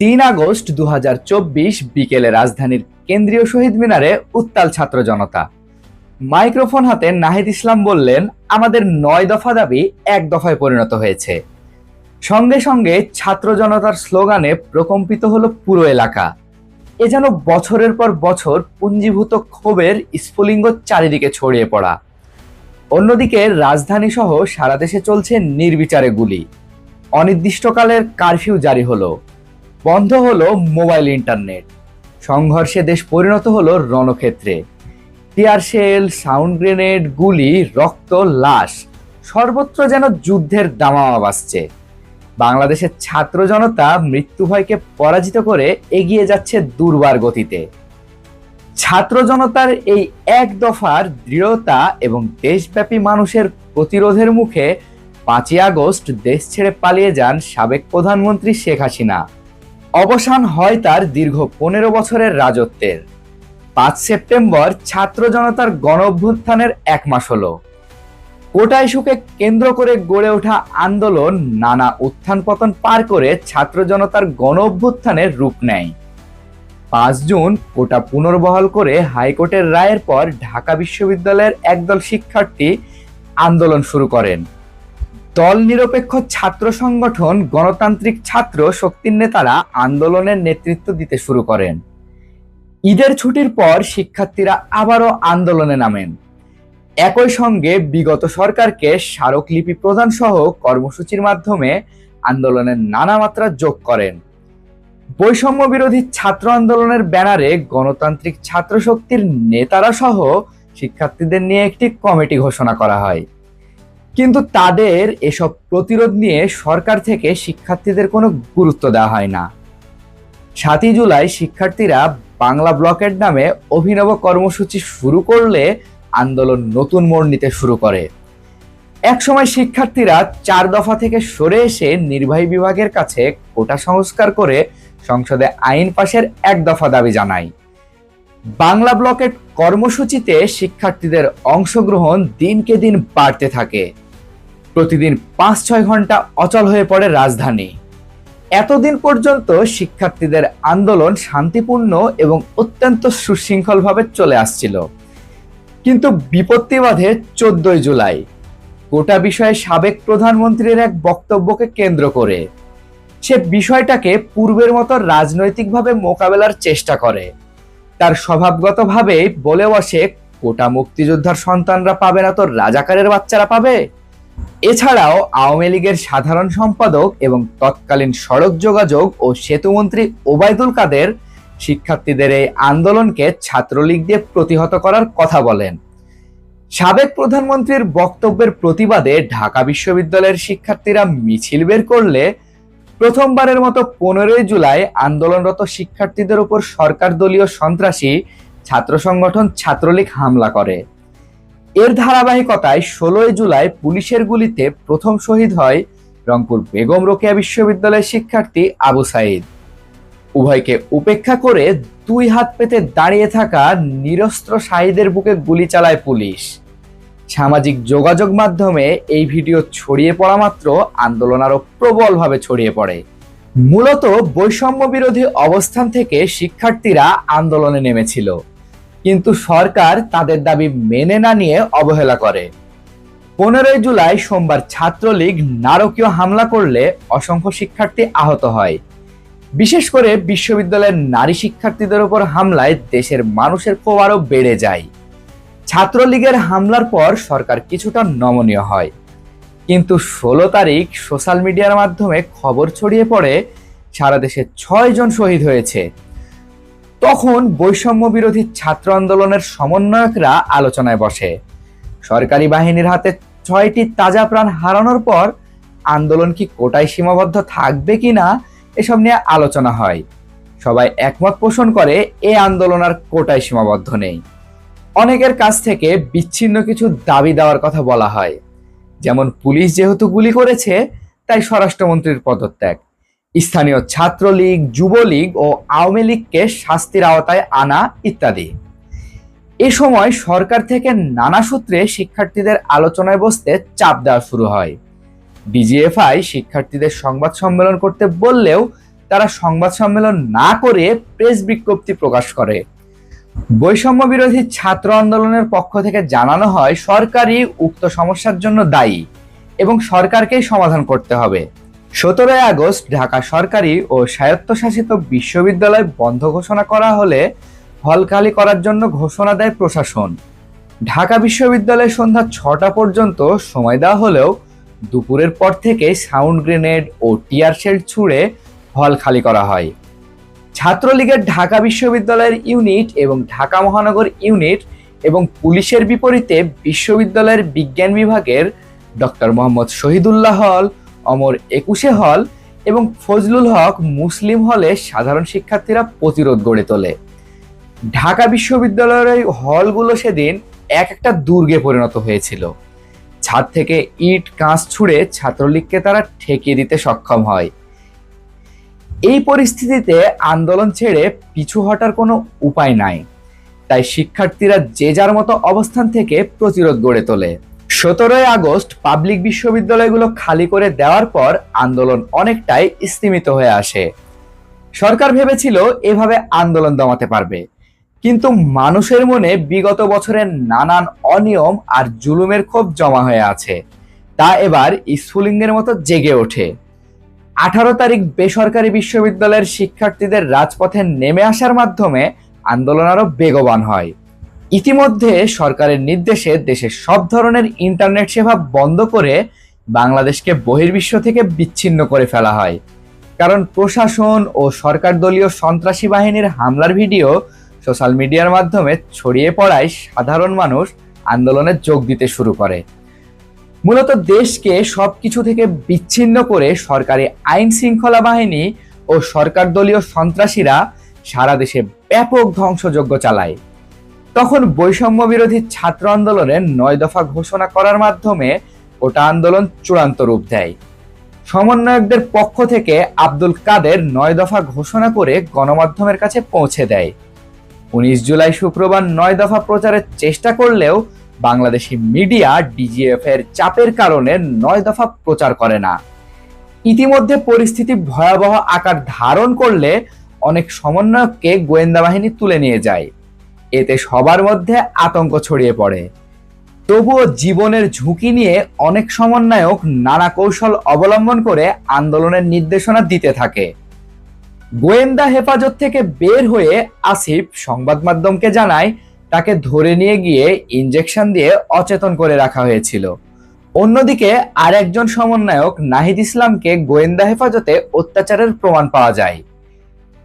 তিন আগস্ট দু হাজার চব্বিশ বিকেলে রাজধানীর কেন্দ্রীয় শহীদ মিনারে উত্তাল ছাত্র জনতা। মাইক্রোফোন হাতে নাহিদ ইসলাম বললেন, আমাদের নয় দফা দাবি এক দফায় পরিণত হয়েছে। সঙ্গে সঙ্গে ছাত্র জনতার স্লোগানে প্রকম্পিত হলো পুরো এলাকা। এ যেন বছরের পর বছর পুঞ্জীভূত ক্ষোভের স্ফুলিঙ্গ চারিদিকে ছড়িয়ে পড়া। অন্যদিকে রাজধানী সহ সারা দেশে চলছে নির্বিচারে গুলি। অনির্দিষ্টকালের কারফিউ জারি হলো। বন্ধ হলো মোবাইল ইন্টারনেট। সংঘর্ষে দেশ পরিণত হলো রণক্ষেত্রে। টিয়ার শেল, সাউন্ড গ্রেনেড, গুলি, রক্ত, লাশ, সর্বত্র যেন যুদ্ধের দামামা বাজছে বাংলাদেশের ছাত্র জনতা মৃত্যু ভয়কে পরাজিত করে এগিয়ে যাচ্ছে দুর্বার গতিতে। ছাত্র জনতার এই এক দফার দৃঢ়তা এবং দেশব্যাপী মানুষের প্রতিরোধের মুখে পাঁচই আগস্ট দেশ ছেড়ে পালিয়ে যান সাবেক প্রধানমন্ত্রী শেখ হাসিনা। অবসান হয় তার দীর্ঘ পনেরো বছরের রাজত্বের। পাঁচ সেপ্টেম্বর ছাত্র জনতার গণ অভ্যুত্থানের এক মাস হলো। কোটা ইস্যুকে কেন্দ্র করে গড়ে ওঠা আন্দোলন নানা উত্থান পতন পার করে ছাত্র জনতার গণ অভ্যুত্থানের রূপ নেয়। পাঁচ জুন কোটা পুনর্বহাল করে হাইকোর্টের রায়ের পর ঢাকা বিশ্ববিদ্যালয়ের একদল শিক্ষার্থী আন্দোলন শুরু করেন। দল নিরপেক্ষ ছাত্র সংগঠন, গণতান্ত্রিক ছাত্র শক্তির নেতারা আন্দোলনের নেতৃত্ব দিতে শুরু করেন। ঈদের ছুটির পর শিক্ষার্থীরা আবারও আন্দোলনে নামেন। একই সঙ্গে বিগত সরকারকে স্মারকলিপি প্রদান সহ কর্মসূচির মাধ্যমে আন্দোলনের নানা মাত্রা যোগ করেন। বৈষম্য বিরোধী ছাত্র আন্দোলনের ব্যানারে গণতান্ত্রিক ছাত্র শক্তির নেতারা সহ শিক্ষার্থীদের নিয়ে একটি কমিটি ঘোষণা করা হয়। কিন্তু তাদের এসব প্রতিরোধ নিয়ে সরকার থেকে শিক্ষার্থীদের কোনো গুরুত্ব দেওয়া হয় না। সাতই জুলাই শিক্ষার্থীরা বাংলা ব্লকের নামে অভিনব কর্মসূচি শুরু করলে আন্দোলন নতুন মোড় নিতে শুরু করে। একসময় শিক্ষার্থীরা চার দফা থেকে সরে এসে নির্বাহী বিভাগের কাছে কোটা সংস্কার করে সংসদে আইন পাশের এক দফা দাবি জানায়। বাংলা ব্লকের কর্মসূচিতে শিক্ষার্থীদের অংশগ্রহণ দিনকে দিন বাড়তে থাকে। প্রতিদিন পাঁচ ছয় ঘণ্টা অচল হয়ে পড়ে রাজধানী। এতদিন পর্যন্ত শিক্ষার্থীদের আন্দোলন শান্তিপূর্ণ এবং অত্যন্ত সুশৃঙ্খলভাবে চলে আসছিল। কিন্তু বিপত্তি বাধে চোদ্দই জুলাই, গোটা বিষয়ে সাবেক প্রধানমন্ত্রীর এক বক্তব্যকে কেন্দ্র করে। সে বিষয়টাকে পূর্বের মতো রাজনৈতিকভাবে মোকাবেলার চেষ্টা করে। তার স্বভাবগতভাবেই বলে বসে কোটা মুক্তিযোদ্ধার সন্তানরা পাবে না তো রাজাকারের বাচ্চারা পাবে? এছাড়াও আওয়ামী লীগের সাধারণ সম্পাদক এবং তৎকালীন সড়ক যোগাযোগ ও সেতুমন্ত্রী ওবায়দুল কাদের শিক্ষার্থীদের এই আন্দোলনকে ছাত্রলীগ দিয়ে প্রতিহত করার কথা বলেন। সাবেক প্রধানমন্ত্রীর বক্তব্যের প্রতিবাদে ঢাকা বিশ্ববিদ্যালয়ের শিক্ষার্থীরা মিছিল বের করলে প্রথমবারের মতো পনেরোই জুলাই আন্দোলনরত শিক্ষার্থীদের উপর সরকার দলীয় সন্ত্রাসী ছাত্র সংগঠন ছাত্রলীগ হামলা করে। এর ধারাবাহিকতায় ষোলোই জুলাই পুলিশের গুলিতে প্রথম শহীদ হয় রংপুর বেগম রোকেয়া বিশ্ববিদ্যালয়ের শিক্ষার্থী আবু সাইদ। উভয়কে উপেক্ষা করে দুই হাত পেতে দাঁড়িয়ে থাকা নিরস্ত্র শাহিদের বুকে গুলি চালায় পুলিশ। সামাজিক যোগাযোগ মাধ্যমে এই ভিডিও ছড়িয়ে পড়া মাত্র আন্দোলন আরও প্রবলভাবে ছড়িয়ে পড়ে। মূলত বৈষম্য বিরোধী অবস্থান থেকে শিক্ষার্থীরা আন্দোলনে নেমেছিল। কিন্তু সরকার তাদের দাবি মেনে না নিয়ে অবহেলা করে। পনেরোই জুলাই সোমবার ছাত্রলীগ নারকীয় হামলা করলে অসংখ্য শিক্ষার্থী আহত হয়। বিশেষ করে বিশ্ববিদ্যালয়ের নারী শিক্ষার্থীদের উপর হামলায় দেশের মানুষের ক্ষোভ আরও বেড়ে যায়। ছাত্রলীগের হামলার পর সরকার কিছুটা নমনীয় হয়। কিন্তু ষোলো তারিখ সোশ্যাল মিডিয়ার মাধ্যমে খবর ছড়িয়ে পড়ে, সারা দেশে ছয় জন শহীদ হয়েছে। তখন বৈষম্য বিরোধী ছাত্র আন্দোলনের সমন্বয়করা আলোচনায় বসে। সরকারি বাহিনীর হাতে ছয়টি তাজা প্রাণ হারানোর পর আন্দোলন কি কোটায় সীমাবদ্ধ থাকবে কিনা এসব নিয়ে আলোচনা হয়। সবাই একমত পোষণ করে এ আন্দোলন আর কোটায় সীমাবদ্ধ নেই। অনেকের কাছ থেকে বিচ্ছিন্ন কিছু দাবি দেওয়ার কথা বলা হয়। যেমন পুলিশ যেহেতু গুলি করেছে, তাই স্বরাষ্ট্রমন্ত্রীর পদত্যাগ। স্থানীয় ছাত্রলীগ, যুবলীগ ও আওয়ামী লীগকে শাস্তির আওতায় আনা ইত্যাদি। এ সময় সরকার থেকে নানা সূত্রে শিক্ষার্থীদের আলোচনায় বসতে চাপ দেওয়া শুরু হয়। বিজিএফআই শিক্ষার্থীদের সংবাদ সম্মেলন করতে বললেও তারা সংবাদ সম্মেলন না করে প্রেস বিজ্ঞপ্তি প্রকাশ করে। বৈষম্য বিরোধী ছাত্র আন্দোলনের পক্ষ থেকে জানানো হয়, সরকারই উক্ত সমস্যার জন্য দায়ী এবং সরকারকেই সমাধান করতে হবে। সতেরোই আগস্ট ঢাকা সরকারি ও স্বায়ত্তশাসিত বিশ্ববিদ্যালয় বন্ধ ঘোষণা করা হলে হল খালি করার জন্য ঘোষণা দেয় প্রশাসন। ঢাকা বিশ্ববিদ্যালয়ে সন্ধ্যা ছটা পর্যন্ত সময় দেওয়া হলেও দুপুরের পর থেকে সাউন্ড গ্রেনেড ও টিয়ার শেল ছুড়ে হল খালি করা হয়। ছাত্রলীগের ঢাকা বিশ্ববিদ্যালয়ের ইউনিট এবং ঢাকা মহানগর ইউনিট এবং পুলিশের বিপরীতে বিশ্ববিদ্যালয়ের বিজ্ঞান বিভাগের ডক্টর মোহাম্মদ শহীদুল্লাহ হল অমর একুশে হল এবং ফজলুল হক মুসলিম হলে সাধারণ শিক্ষার্থীরা প্রতিরোধ গড়ে তোলে। ঢাকা বিশ্ববিদ্যালয়ের হলগুলো সেদিন এক একটা দুর্গে পরিণত হয়েছিল। ছাদ থেকে ইট, কাঁচ ছুঁড়ে ছাত্রলীগকে তারা ঠেকিয়ে দিতে সক্ষম হয়। এই পরিস্থিতিতে আন্দোলন ছেড়ে পিছু হটার কোনো উপায় নাই। তাই শিক্ষার্থীরা যে যার মতো অবস্থান থেকে প্রতিরোধ গড়ে তোলে। সতেরোই আগস্ট পাবলিক বিশ্ববিদ্যালয়গুলো খালি করে দেওয়ার পর আন্দোলন অনেকটাই স্তীমিত হয়ে আসে। সরকার ভেবেছিল এভাবে আন্দোলন দমাতে পারবে। কিন্তু মানুষের মনে বিগত বছরের নানান অনিয়ম আর জুলুমের ক্ষোভ জমা হয়ে আছে। তা এবার স্ফুলিঙ্গের মতো জেগে ওঠে। আঠারো তারিখ বেসরকারি বিশ্ববিদ্যালয়ের শিক্ষার্থীদের রাজপথে নেমে আসার মাধ্যমে আন্দোলন আরও বেগবান হয়। ইতিমধ্যে সরকারের নির্দেশে দেশের সব ধরনের ইন্টারনেট সেবা বন্ধ করে বাংলাদেশকে বহির্বিশ্ব থেকে বিচ্ছিন্ন করে ফেলা হয়। কারণ প্রশাসন ও সরকার দলীয় সন্ত্রাসী বাহিনীর হামলার ভিডিও সোশ্যাল মিডিয়ার মাধ্যমে ছড়িয়ে পড়ায় সাধারণ মানুষ আন্দোলনে যোগ দিতে শুরু করে। মূলত দেশকে সব কিছু থেকে বিচ্ছিন্ন করে সরকারি আইন শৃঙ্খলা বাহিনী ও সরকার দলীয় সন্ত্রাসীরা সারা দেশে ব্যাপক ধ্বংসযজ্ঞ চালায়। তখন বৈষম্য বিরোধী ছাত্র আন্দোলনের নয় দফা ঘোষণা করার মাধ্যমে ওটা আন্দোলন চূড়ান্ত রূপ দেয়। সমন্বয়কদের পক্ষ থেকে আব্দুল কাদের নয় দফা ঘোষণা করে গণমাধ্যমের কাছে পৌঁছে দেয়। উনিশ জুলাই শুক্রবার নয় দফা প্রচারের চেষ্টা করলেও বাংলাদেশি মিডিয়া ডিজিএফ এর চাপের কারণে নয় দফা প্রচার করে না। ইতিমধ্যে পরিস্থিতি ভয়াবহ আকার ধারণ করলে অনেক সমন্বয়ককে গোয়েন্দা বাহিনী তুলে নিয়ে যায়। এতে সবার মধ্যে আতঙ্ক ছড়িয়ে পড়ে। তবুও জীবনের ঝুঁকি নিয়ে অনেক সমন্বয়ক নানা কৌশল অবলম্বন করে আন্দোলনের নির্দেশনা দিতে থাকে। গোয়েন্দা হেফাজত থেকে বের হয়ে আসিফ সংবাদ মাধ্যমকে জানায়, তাকে ধরে নিয়ে গিয়ে ইনজেকশন দিয়ে অচেতন করে রাখা হয়েছিল। অন্যদিকে আরেকজন সমন্বয়ক নাহিদ ইসলামকে গোয়েন্দা হেফাজতে অত্যাচারের প্রমাণ পাওয়া যায়।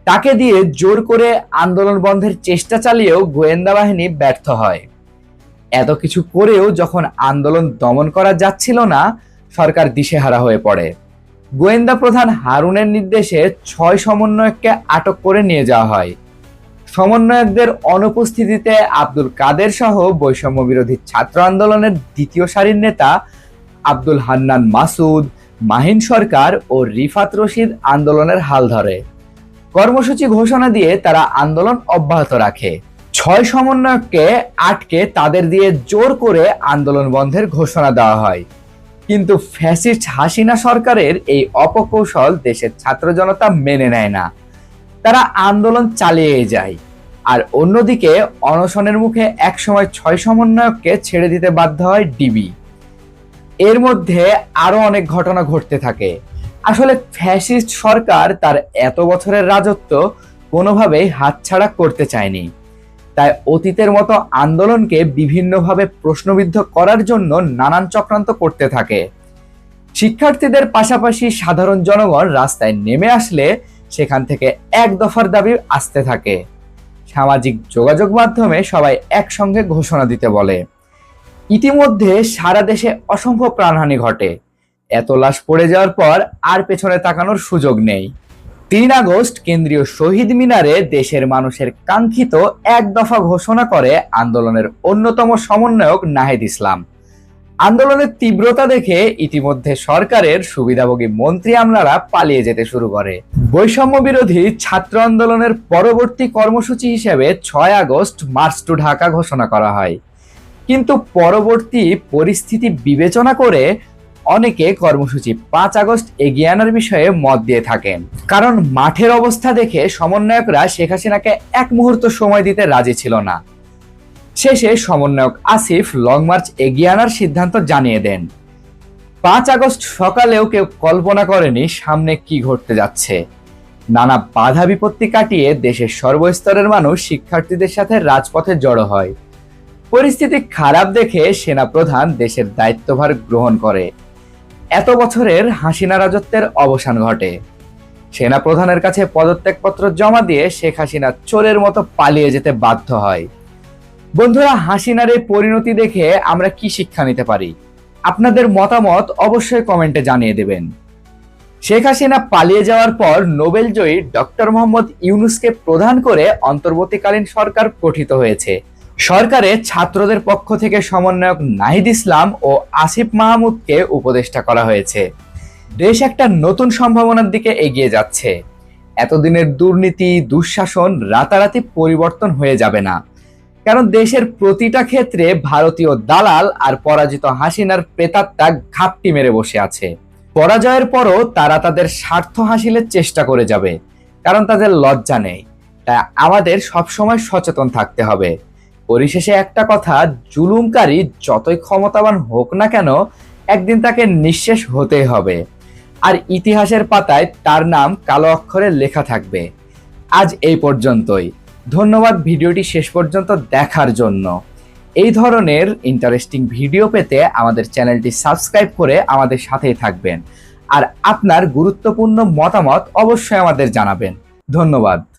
তাকে দিয়ে জোর করে আন্দোলন বন্ধের চেষ্টা চালিয়েও গোয়েন্দা বাহিনী ব্যর্থ হয়। এত কিছু করেও যখন আন্দোলন দমন করা যাচ্ছিল না, সরকার দিশেহারা হয়ে পড়ে। গোয়েন্দা প্রধান হারুনের নির্দেশে ছয় সমন্বয়ককে আটক করে নিয়ে যাওয়া হয়। সমন্বয়কদের অনুপস্থিতিতে আব্দুল কাদের সহ বৈষম্য বিরোধী ছাত্র আন্দোলনের দ্বিতীয় সারির নেতা আব্দুল হান্নান মাসুদ, মাহিন সরকার ও রিফাত রশিদ আন্দোলনের হাল ধরে। কর্মসূচি ঘোষণা দিয়ে তারা আন্দোলন অব্যাহত রাখে। ছয় সমন্বয়ককে আটকে তাদের দিয়ে জোর করে আন্দোলন বন্ধের ঘোষণা দেওয়া হয়। কিন্তু ফ্যাসিস্ট হাসিনা সরকারের এই অপকৌশল দেশের ছাত্র জনতা মেনে নেয় না। তারা আন্দোলন চালিয়ে যায়। আর অন্যদিকে অনশনের মুখে একসময় ছয় সমন্বয়ককে ছেড়ে দিতে বাধ্য হয় ডিবি। এর মধ্যে আরও অনেক ঘটনা ঘটতে থাকে। আসলে ফ্যাসিস্ট সরকার তার এত বছরের রাজত্ব কোনোভাবেই হাতছাড়া করতে চায়নি। তাই অতীতের মতো আন্দোলনকে বিভিন্নভাবে প্রশ্নবিদ্ধ করার জন্য নানান চক্রান্ত করতে থাকে। শিক্ষার্থীদের পাশাপাশি সাধারণ জনগণ রাস্তায় নেমে আসলে সেখান থেকে এক দফার দাবি আসতে থাকে। সামাজিক যোগাযোগ মাধ্যমে সবাই একসঙ্গে ঘোষণা দিতে বলে। ইতিমধ্যে সারা দেশে অসংখ্য প্রাণহানি ঘটে। এত লাশ পড়ে যাওয়ার পর আর পেছনে তাকানোর সুযোগ নেই। তিন আগস্ট কেন্দ্রীয় শহীদ মিনারে দেশের মানুষের কাঙ্ক্ষিত এক দফা ঘোষণা করে আন্দোলনের অন্যতম সমন্বয়ক নাহিদ ইসলাম। আন্দোলনের তীব্রতা দেখে ইতিমধ্যে সরকারের সুবিধাভোগী মন্ত্রী আমলারা পালিয়ে যেতে শুরু করে। বৈষম্য বিরোধী ছাত্র আন্দোলনের পরবর্তী কর্মসূচি হিসেবে ছয় আগস্ট মার্চ টু ঢাকা ঘোষণা করা হয়। কিন্তু পরবর্তী পরিস্থিতি বিবেচনা করে অনেকে কর্মসূচি পাঁচ আগস্ট এগিয়ে আনার বিষয়ে মত দিয়ে থাকেন। কারণ মাঠের অবস্থা দেখে সমন্বয়করা শেখ হাসিনাকে এক মুহূর্ত সময় দিতে রাজি ছিল না। শেষে সমন্বয়ক আসিফ লং মার্চ এগিয়ে আনার সিদ্ধান্ত জানিয়ে দেন। পাঁচ আগস্ট সকালেও কেউ কল্পনা করেনি সামনে কি ঘটতে যাচ্ছে। নানা বাধা বিপত্তি কাটিয়ে দেশের সর্বস্তরের মানুষ শিক্ষার্থীদের সাথে রাজপথে জড়ো হয়। পরিস্থিতি খারাপ দেখে সেনাপ্রধান দেশের দায়িত্বভার গ্রহণ করে। এত বছরের হাসিনা রাজত্বের অবসান ঘটে। সেনা প্রধানের কাছে পদত্যাগপত্র জমা দিয়ে শেখ হাসিনা চোরের মতো পালিয়ে যেতে বাধ্য হয়। বন্ধুরা, হাসিনার এই পরিণতি দেখে আমরা কি শিক্ষা নিতে পারি? আপনাদের মতামত অবশ্যই কমেন্টে জানিয়ে দেবেন। শেখ হাসিনা পালিয়ে যাওয়ার পর নোবেল জয়ী ডক্টর মোহাম্মদ ইউনুসকে প্রধান করে অন্তর্বর্তীকালীন সরকার গঠিত হয়েছে। সরকারে ছাত্রদের পক্ষ থেকে সমন্বয়ক নাহিদ ইসলাম ও আসিফ মাহমুদকে উপদেষ্টা করা হয়েছে। দেশ একটা নতুন সম্ভাবনার দিকে এগিয়ে যাচ্ছে। এতদিনের দুর্নীতি, দুঃশাসন রাতারাতি পরিবর্তন হয়ে যাবে না। কারণ দেশের প্রতিটা ক্ষেত্রে ভারতীয় দালাল আর পরাজিত হাসিনার প্রেতাত্মা ঘাপটি মেরে বসে আছে। পরাজয়ের পরও তারা তাদের স্বার্থ হাসিলের চেষ্টা করে যাবে। কারণ তাদের লজ্জা নেই। তাই আমাদের সবসময় সচেতন থাকতে হবে। পরিশেষে একটা কথা, জুলুমকারী যতই ক্ষমতাবান হোক না কেন, একদিন তাকে নিঃশেষ হতেই হবে। আর ইতিহাসের পাতায় তার নাম কালো অক্ষরে লেখা থাকবে। আজ এই পর্যন্তই। ধন্যবাদ ভিডিওটি শেষ পর্যন্ত দেখার জন্য। এই ধরনের ইন্টারেস্টিং ভিডিও পেতে আমাদের চ্যানেলটি সাবস্ক্রাইব করে আমাদের সাথেই থাকবেন। আর আপনার গুরুত্বপূর্ণ মতামত অবশ্যই আমাদের জানাবেন। ধন্যবাদ।